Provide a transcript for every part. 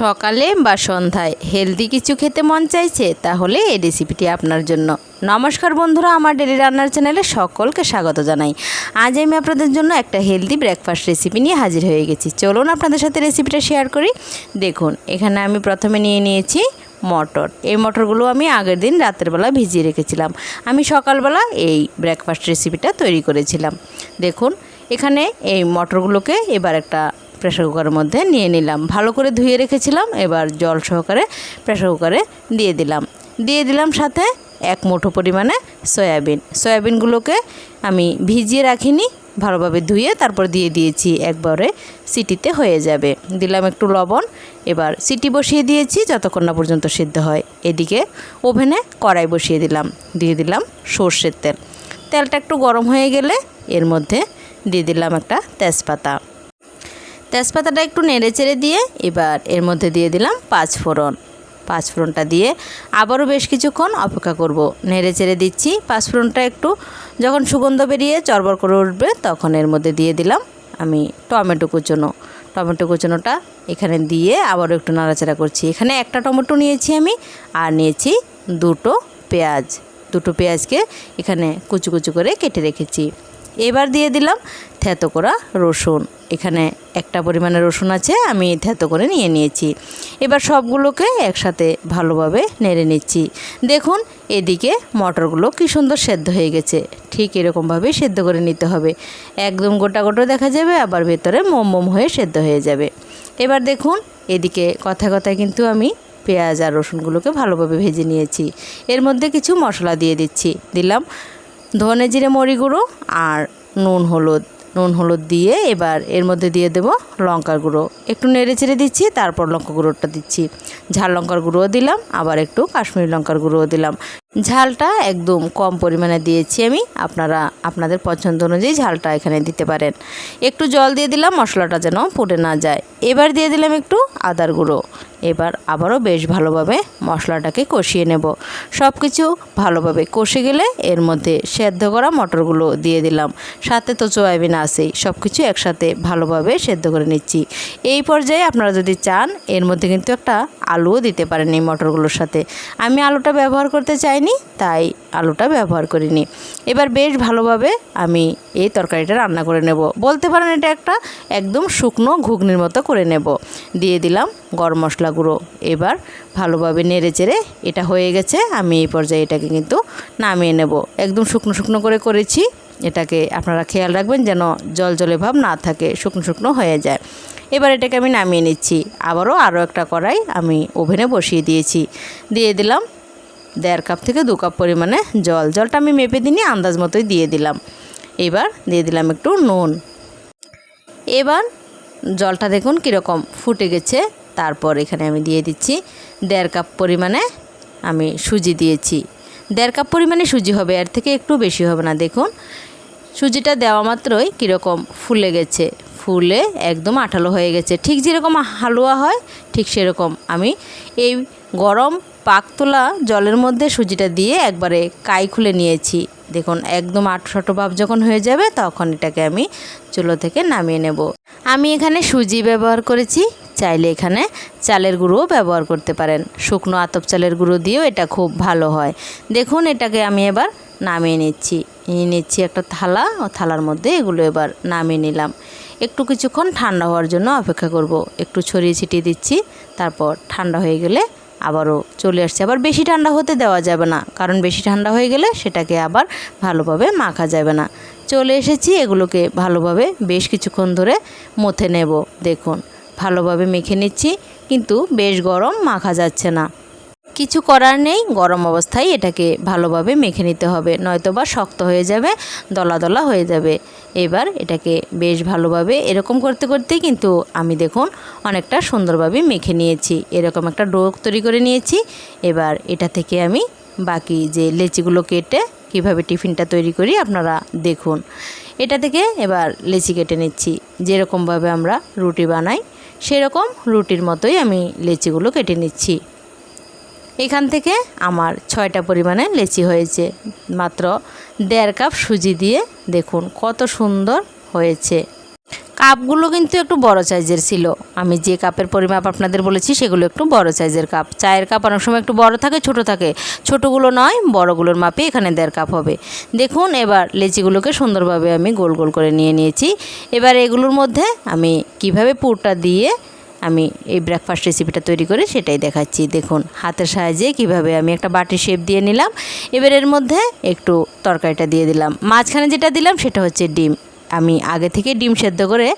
সকালে বা সন্ধ্যায় হেলদি কিছু খেতে মন চাইছে, তাহলে এই রেসিপিটি আপনার জন্য। নমস্কার বন্ধুরা, আমার ডেলি রান্নার চ্যানেলে সকলকে স্বাগত জানাই। আজ আমি আপনাদের জন্য একটা হেলদি ব্রেকফাস্ট রেসিপি নিয়ে হাজির হয়ে গেছি। চলুন আপনাদের সাথে রেসিপিটা শেয়ার করি। দেখুন, এখানে আমি প্রথমে নিয়ে নিয়েছি মটর। এই মটরগুলো আমি আগের দিন রাতের বেলা ভিজিয়ে রেখেছিলাম। আমি সকালবেলা এই ব্রেকফাস্ট রেসিপিটা তৈরি করেছিলাম। দেখুন, এখানে এই মটরগুলোকে এবার একটা প্রেশার কুকারের মধ্যে নিয়ে নিলাম। ভালো করে ধুয়ে রেখেছিলাম, এবার জল সহকারে প্রেশার কুকারে দিয়ে দিলাম। দিয়ে দিলাম সাথে এক মুঠো পরিমাণে সয়াবিন। সয়াবিনগুলোকে আমি ভিজিয়ে রাখিনি, ভালোভাবে ধুয়ে তারপর দিয়ে দিয়েছি, একবারে সিটিতে হয়ে যাবে। দিলাম একটু লবণ, এবার সিটি বসিয়ে দিয়েছি যতক্ষণ না পর্যন্ত সিদ্ধ হয়। এদিকে ওভেনে কড়াই বসিয়ে দিলাম, দিয়ে দিলাম সর্ষের তেল। তেলটা একটু গরম হয়ে গেলে এর মধ্যে দিয়ে দিলাম একটা তেজপাতা। তেজপাতাটা একটু নেড়ে চেড়ে দিয়ে এবার এর মধ্যে দিয়ে দিলাম পাঁচ ফোড়ন। পাঁচ ফোড়নটা দিয়ে আবারও বেশ কিছুক্ষণ অপেক্ষা করব। নেড়ে চেড়ে দিচ্ছি। পাঁচ ফোড়নটা একটু যখন সুগন্ধ বেরিয়ে চরবর করে উঠবে তখন এর মধ্যে দিয়ে দিলাম আমি টমেটো কুচনো। টমেটো কুচনোটা এখানে দিয়ে আবারও একটু নাড়াচাড়া করছি। এখানে একটা টমেটো নিয়েছি আমি আর নিয়েছি দুটো পেঁয়াজ। দুটো পেঁয়াজকে এখানে কুচু কুচু করে কেটে রেখেছি। এবার দিয়ে দিলাম থেতো করা রসুন। এখানে একটা পরিমাণে রসুন আছে, আমি থেতো করে নিয়ে নিয়েছি। এবার সবগুলোকে একসাথে ভালোভাবে নেড়ে নিচ্ছি। দেখুন, এদিকে মটরগুলো কী সুন্দর সেদ্ধ হয়ে গেছে। ঠিক এরকমভাবে সেদ্ধ করে নিতে হবে। একদম গোটা গোটা দেখা যাবে, আবার ভেতরে মোম মোম হয়ে সেদ্ধ হয়ে যাবে। এবার দেখুন, এদিকে কথা কথায় কিন্তু আমি পেঁয়াজ আর রসুনগুলোকে ভালোভাবে ভেজে নিয়েছি। এর মধ্যে কিছু মশলা দিয়ে দিচ্ছি। দিলাম ধনে জিরে মরি গুঁড়ো আর নুন হলুদ নুন হলুদ দিয়ে এবার এর মধ্যে দিয়ে দেব লঙ্কার গুঁড়ো। একটু নেড়ে চেড়ে দিচ্ছি, তারপর লঙ্কা গুঁড়োটা দিচ্ছি। ঝাল লঙ্কার গুঁড়োও দিলাম, আবার একটু কাশ্মীরি লঙ্কার গুঁড়োও দিলাম। ঝালটা একদম কম পরিমাণে দিয়েছি আমি। আপনারা, আপনাদের পছন্দ অনুযায়ী ঝালটা এখানে দিতে পারেন। একটু জল দিয়ে দিলাম, মশলাটা যেন পুড়ে না যায়। এবার দিয়ে দিলাম একটু আদার গুঁড়ো। এবার আবারও বেশ ভালোভাবে মশলাটাকে কষিয়ে নেব। সব কিছু ভালোভাবে কষে গেলে এর মধ্যে সেদ্ধ করা মটরগুলো দিয়ে দিলাম। সাথে তো সয়াবিন আছেই সব কিছু একসাথে ভালোভাবে সেদ্ধ করে নিচ্ছি। এই পর্যায়ে আপনারা যদি চান, এর মধ্যে কিন্তু একটা আলুও দিতে পারেন এই মটরগুলোর সাথে। আমি আলুটা ব্যবহার করতে চাইনি তাই আলুটা ব্যবহার করিনি। এবার বেশ ভালোভাবে আমি এই তরকারিটা রান্না করে নেব। বলতে পারেন এটা একটা একদম শুকনো ঘুগনির মতো করে নেব। দিয়ে দিলাম গরম মশলা গুঁড়ো। এবার ভালোভাবে নেড়ে চেড়ে এটা হয়ে গেছে, আমি এই পর্যায়ে এটাকে কিন্তু নামিয়ে নেব। একদম শুকনো শুকনো করে করেছি। এটাকে আপনারা খেয়াল রাখবেন যেন জল জলে ভাব না থাকে, শুকনো শুকনো হয়ে যায়। এবার এটাকে আমি নামিয়ে নিচ্ছি। আবারও আরও একটা কড়াই আমি ওভেনে বসিয়ে দিয়েছি। দিয়ে দিলাম দেড় কাপ থেকে দু কাপ পরিমাণে জল। জলটা আমি মেপে দিনই আন্দাজ মতোই দিয়ে দিলাম। এবার দিয়ে দিলাম একটু নুন। এবার জলটা দেখুন কীরকম ফুটে গেছে। তারপর এখানে আমি দিয়ে দিচ্ছি দেড় কাপ পরিমাণে আমি সুজি দিয়েছি। দেড় কাপ পরিমাণে সুজি হবে, এর থেকে একটু বেশি হবে না। দেখুন, সুজিটা দেওয়া মাত্রই কীরকম ফুলে গেছে। ফুলে একদম আঠালো হয়ে গেছে। ঠিক যেরকম হালুয়া হয়, ঠিক সেরকম আমি এই গরম পাক তোলা জলের মধ্যে সুজিটা দিয়ে একবারে কাই খুলে নিয়েছি। দেখুন, একদম আটশটো ভাব যখন হয়ে যাবে তখন এটাকে আমি চুলো থেকে নামিয়ে নেব। আমি এখানে সুজি ব্যবহার করেছি, চাইলে এখানে চালের গুঁড়োও ব্যবহার করতে পারেন। শুকনো আতপ চালের গুঁড়ো দিয়েও এটা খুব ভালো হয়। দেখুন, এটাকে আমি এবার নামিয়ে নিচ্ছি। নিয়ে নিচ্ছি একটা থালা, ও থালার মধ্যে এগুলো এবার নামিয়ে নিলাম। একটু কিছুক্ষণ ঠান্ডা হওয়ার জন্য অপেক্ষা করব। একটু ছড়িয়ে ছিটিয়ে দিচ্ছি, তারপর ঠান্ডা হয়ে গেলে আবারও চলে আসছে। আবার বেশি ঠান্ডা হতে দেওয়া যাবে না, কারণ বেশি ঠান্ডা হয়ে গেলে সেটাকে আবার ভালোভাবে মাখা যাবে না। চলে এসেছি, এগুলোকে ভালোভাবে বেশ কিছুক্ষণ ধরে মথে নেব। দেখুন, ভালোভাবে মেখে নিচ্ছি, কিন্তু বেশ গরম মাখা যাচ্ছে না। কিছু করার নেই, গরম অবস্থায় এটাকে ভালোভাবে মেখে নিতে হবে। নয়তো বা শক্ত হয়ে যাবে, দলা দলা হয়ে যাবে। এবার এটাকে বেশ ভালোভাবে এরকম করতে করতেই কিন্তু আমি দেখুন অনেকটা সুন্দরভাবে মেখে নিয়েছি। এরকম একটা ডো তৈরি করে নিয়েছি। এবার এটা থেকে আমি বাকি যে লেচিগুলো কেটে কীভাবে টিফিনটা তৈরি করি আপনারা দেখুন। এটা থেকে এবার লেচি কেটে নিচ্ছি। যেরকমভাবে আমরা রুটি বানাই, সেরকম রুটির মতোই আমি লেচিগুলো কেটে নিচ্ছি। এখান থেকে আমার ছয়টা পরিমাণে লেচি হয়েছে। মাত্র দেড় কাপ সুজি দিয়ে দেখুন কত সুন্দর হয়েছে। কাপগুলো কিন্তু একটু বড় সাইজের ছিল। আমি যে কাপের পরিমাপ আপনাদের বলেছি সেগুলো একটু বড় সাইজের কাপ। চায়ের কাপ অনেক সময় একটু বড় থাকে, ছোট থাকে। ছোটোগুলো নয়, বড়গুলোর মাপে এখানে দেড় কাপ হবে। দেখুন এবার লেচিগুলোকে সুন্দরভাবে আমি গোল গোল করে নিয়ে নিয়েছি। এবার এগুলোর মধ্যে আমি কীভাবে পুরটা দিয়ে আমি এই ব্রেকফাস্ট রেসিপিটা তৈরি করে সেটাই দেখাচ্ছি। দেখুন, হাতের সাহায্যে কীভাবে আমি একটা বাটির শেপ দিয়ে নিলাম। এবার এর মধ্যে একটু তরকারিটা দিয়ে দিলাম। মাঝখানে যেটা দিলাম সেটা হচ্ছে ডিম। আমি আগে থেকে ডিম সেদ্ধ করে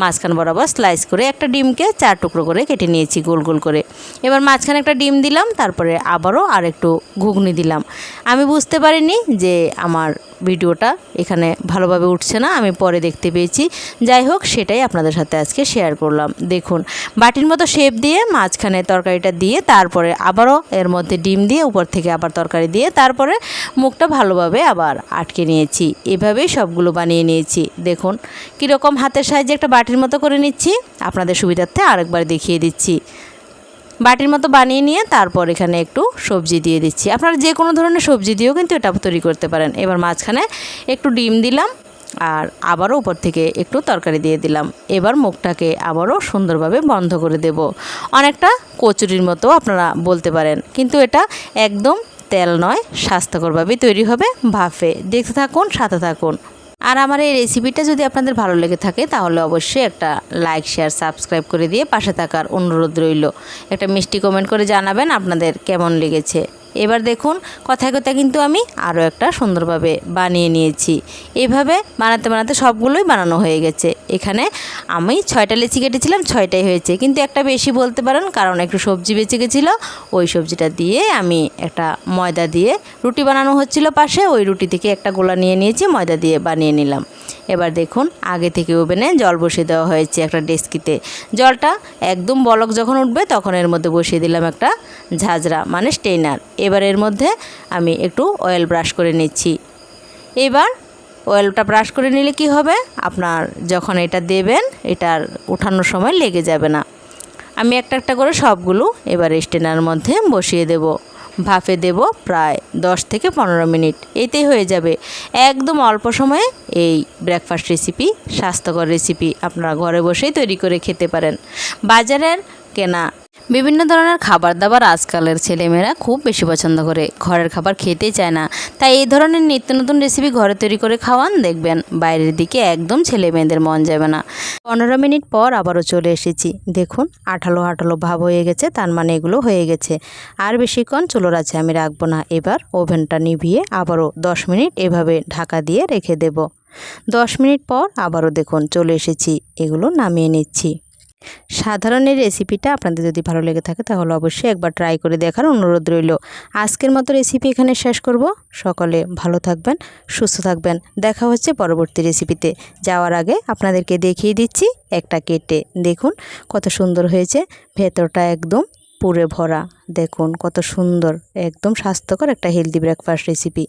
মাঝখান বরাবর স্লাইস করে একটা ডিমকে চার টুকরো করে কেটে নিয়েছি গোল গোল করে। এবার মাঝখানে একটা ডিম দিলাম, তারপরে আবারও আর একটু ঘুগনি দিলাম। আমি বুঝতে পারিনি যে আমার ভিডিওটা এখানে ভালোভাবে উঠছে না, আমি পরে দেখতে পেয়েছি। যাই হোক, সেটাই আপনাদের সাথে আজকে শেয়ার করলাম। দেখুন, বাটির মতো শেপ দিয়ে মাঝখানে তরকারিটা দিয়ে, তারপরে আবারও এর মধ্যে ডিম দিয়ে, উপর থেকে আবার তরকারি দিয়ে, তারপরে মুখটা ভালোভাবে আবার আটকে নিয়েছি। এভাবেই সবগুলো বানিয়ে নিয়েছি। দেখুন, কীরকম হাতের সাহায্যে একটা বাটির মতো করে নিচ্ছি। আপনাদের সুবিধার্থে আরেকবার দেখিয়ে দিচ্ছি। বাটির মতো বানিয়ে নিয়ে তারপর এখানে একটু সবজি দিয়ে দিচ্ছি। আপনারা যে কোনো ধরনের সবজি দিয়েও কিন্তু এটা তৈরি করতে পারেন। এবার মাঝখানে একটু ডিম দিলাম আর আবারও উপর থেকে একটু তরকারি দিয়ে দিলাম। এবার মুখটাকে আবারও সুন্দরভাবে বন্ধ করে দেব। অনেকটা কচুরির মতো আপনারা বলতে পারেন। কিন্তু এটা একদম তেল নয়, স্বাস্থ্যকরভাবেই তৈরি হবে। ভাফে। দেখতে থাকুন, সাথে থাকুন। আর আমার এই রেসিপিটা যদি আপনাদের ভালো লেগে থাকে, তাহলে অবশ্যই একটা লাইক শেয়ার সাবস্ক্রাইব করে দিয়ে পাশে থাকার অনুরোধ রইল। একটা মিষ্টি কমেন্ট করে জানাবেন আপনাদের কেমন লেগেছে। এবার দেখুন, কথায় কথায় কিন্তু আমি আরও একটা সুন্দরভাবে বানিয়ে নিয়েছি। এইভাবে বানাতে বানাতে সবগুলোই বানানো হয়ে গেছে। এখানে আমি ছয়টা লেচি কেটেছিলাম, ছয়টাই হয়েছে। কিন্তু একটা বেশি বলতে পারেন, কারণ একটু সবজি বেঁচে গেছিল, ওই সবজিটা দিয়ে আমি একটা ময়দা দিয়ে রুটি বানানো হচ্ছিল পাশে, ওই রুটি থেকে একটা গোলা নিয়ে নিয়েছি, ময়দা দিয়ে বানিয়ে নিলাম। এবার দেখুন, আগে থেকে ওভেনে জল বসিয়ে দেওয়া হয়েছে একটা ডেস্কিতে। জলটা একদম বলক যখন উঠবে, তখন এর মধ্যে বসিয়ে দিলাম একটা ঝাঁঝরা মানে স্টেইনার। এবার এর মধ্যে আমি একটু অয়েল ব্রাশ করে নিচ্ছি। এবার অয়েলটা ব্রাশ করে নিলে কি হবে? আপনার যখন এটা দেবেন, এটার ওঠানোর সময় লেগে যাবে না। আমি একটা একটা করে সবগুলো এবার স্টেনার মধ্যে বসিয়ে দেব। ভাফে দেব প্রায় দশ থেকে পনেরো মিনিট। এতেই হয়ে যাবে। একদম অল্প সময়ে এই ব্রেকফাস্ট রেসিপি স্বাস্থ্যকর রেসিপি আপনারা ঘরে বসেই তৈরি করে খেতে পারেন। বাজারের কেনা বিভিন্ন ধরনের খাবার দাবার আজকালের ছেলেমেয়েরা খুব বেশি পছন্দ করে। ঘরের খাবার খেতেই চায় না। তাই এই ধরনের নিত্য নতুন রেসিপি ঘরে তৈরি করে খাওয়ান দেখবেন, বাইরের দিকে একদম ছেলে মেয়েদের মন যাবে না। পনেরো মিনিট পর আবারও চলে এসেছি। দেখুন, আঠালো আঠালো ভাব হয়ে গেছে, তার মানে এগুলো হয়ে গেছে। আর বেশিক্ষণ চুলোর আছে আমি রাখব না। এবার ওভেনটা নিভিয়ে আবারও দশ মিনিট এভাবে ঢাকা দিয়ে রেখে দেব। দশ মিনিট পর আবারও দেখুন, চলে এসেছি। এগুলো নামিয়ে নিচ্ছি। সাধারণ এই রেসিপিটা আপনাদের যদি ভালো লেগে থাকে তাহলে অবশ্যই একবার ট্রাই করে দেখার অনুরোধ রইল। আজকের মতো রেসিপি এখানে শেষ করব। সকলে ভালো থাকবেন, সুস্থ থাকবেন। দেখা হচ্ছে পরবর্তী রেসিপিতে যাওয়ার আগে আপনাদেরকে দেখিয়ে দিচ্ছি একটা কেটে। দেখুন কত সুন্দর হয়েছে। ভেতরটা একদম পুরে ভরা। দেখুন কত সুন্দর, একদম স্বাস্থ্যকর একটা হেলদি ব্রেকফাস্ট রেসিপি